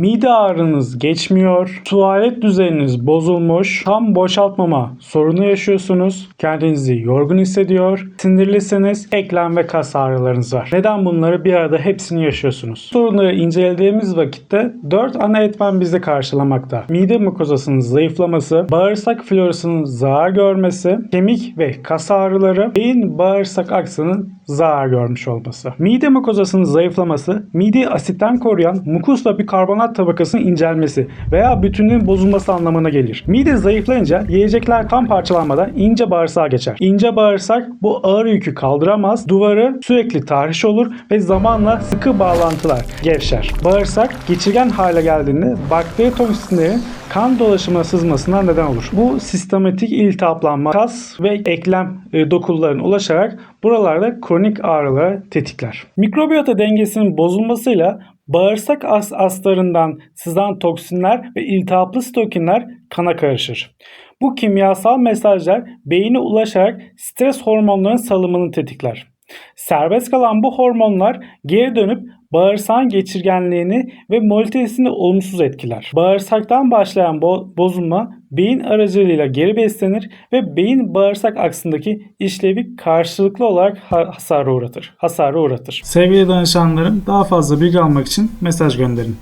Mide ağrınız geçmiyor, tuvalet düzeniniz bozulmuş, tam boşaltmama sorunu yaşıyorsunuz, kendinizi yorgun hissediyor, sinirlisiniz, eklem ve kas ağrılarınız var. Neden bunları bir arada hepsini yaşıyorsunuz? Sorunları incelediğimiz vakitte 4 ana etmen bizi karşılamakta. Mide mukozasının zayıflaması, bağırsak florasının zarar görmesi, kemik ve kas ağrıları, beyin bağırsak aksının zarar görmüş olması. Mide mukozasının zayıflaması, mideyi asitten koruyan mukusla bir karbonat tabakasının incelmesi veya bütünlüğün bozulması anlamına gelir. Mide zayıflayınca yiyecekler tam parçalanmadan ince bağırsağa geçer. İnce bağırsak bu ağır yükü kaldıramaz, duvarı sürekli tahriş olur ve zamanla sıkı bağlantılar gevşer. Bağırsak geçirgen hale geldiğinde bakteri toksinlerin kan dolaşımına sızmasına neden olur. Bu sistematik iltihaplanma kas ve eklem e, dokularına ulaşarak buralarda kronik ağrıları tetikler. Mikrobiyota dengesinin bozulmasıyla bağırsak as astarından sızan toksinler ve iltihaplı stokinler kana karışır. Bu kimyasal mesajlar beyine ulaşarak stres hormonlarının salımını tetikler. Serbest kalan bu hormonlar geri dönüp bağırsağın geçirgenliğini ve molitesini olumsuz etkiler. Bağırsaktan başlayan bo- bozulma beyin aracılığıyla geri beslenir ve beyin bağırsak aksındaki işlevi karşılıklı olarak ha- hasara uğratır. Hasara uğratır. Sevgili danışanlarım daha fazla bilgi almak için mesaj gönderin.